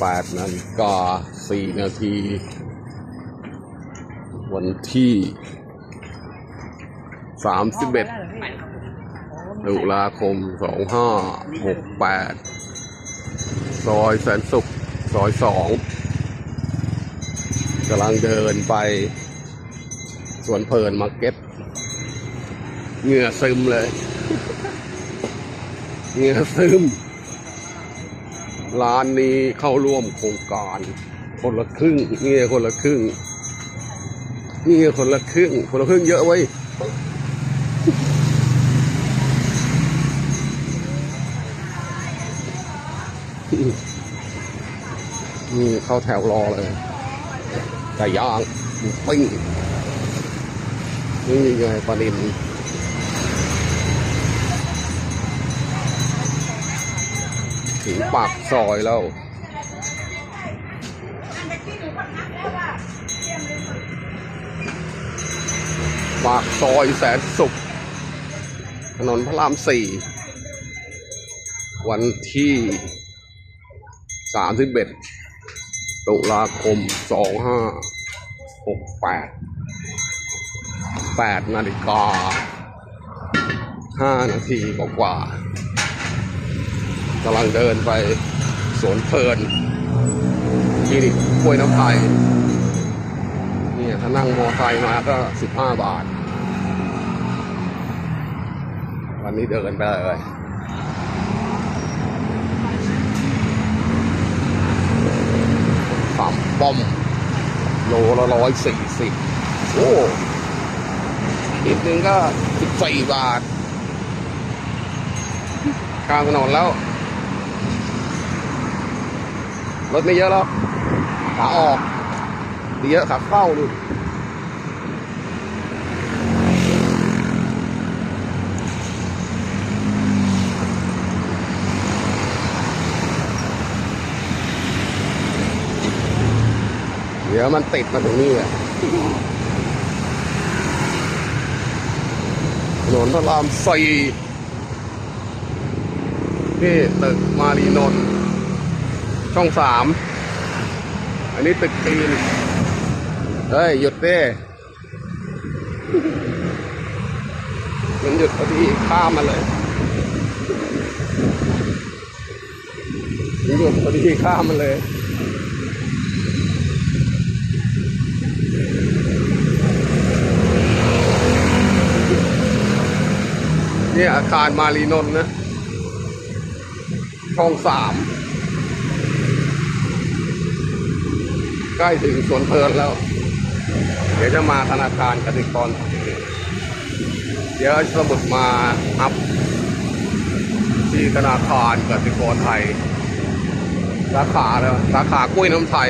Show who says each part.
Speaker 1: แปดนาฬิกาสี่นาที วันที่สามสิบเอ็ดตุลาคมสองห้าหกแปดซอยแสนสุข ซอยสองกำลังเดินไป สวนเพลินมาร์เก็ตเหงื่อซึมเลย เหงื่อซึม ร้านนี้เข้าร่วมโครงการ คนละครึ่งนี่คนละครึ่งนี่คนละครึ่ง คนละครึ่งเยอะไว้ยนี่เข้าแถวรอเลยไก่ย่างปิ้งนี่ไงปลาดิน ปากซอยแล้วปากซอยแสนสุข ถนนพระรามสี่ วันที่สามสิบเอ็ดตุลาคมสองห้าหกแปดแปดนาฬิกาห้านาทีกว่าๆกำลังเดินไปสวนเพลินคลินิกกล้วยน้ำไทยเนี่ยถ้านั่งมอไซค์มาก็สิบห้าบาท วันนี้เดินไปเลยสามปอม โลละร้อยสี่สิบโอ้นิดนึงก็สิบสี่บาทข้ามถนนแล้ว รถไม่เยอะแล้วขาออกเยอะขาเข้าดูเดี๋ยวมันติดมาถึงนี่อะถนนพระรามสี่นี่ตึกมารีนนท์ ช่องสาม อันนี้ตึกจีนเฮ้ย หยุดเด้มันหยุดพอดีข้ามมาเลยมันหยุดพอดีข้ามมาเลยนี่อาคารมารีนนท์นะช่องสาม ใกล้ถึงสวนเพลินแล้ว เดี๋ยวจะมาธนาคารกสิกรเดี๋ยวสมุดมาอัพที่ธนาคารกสิกรไทย สาขาแล้วสาขากล้วยน้ำไทย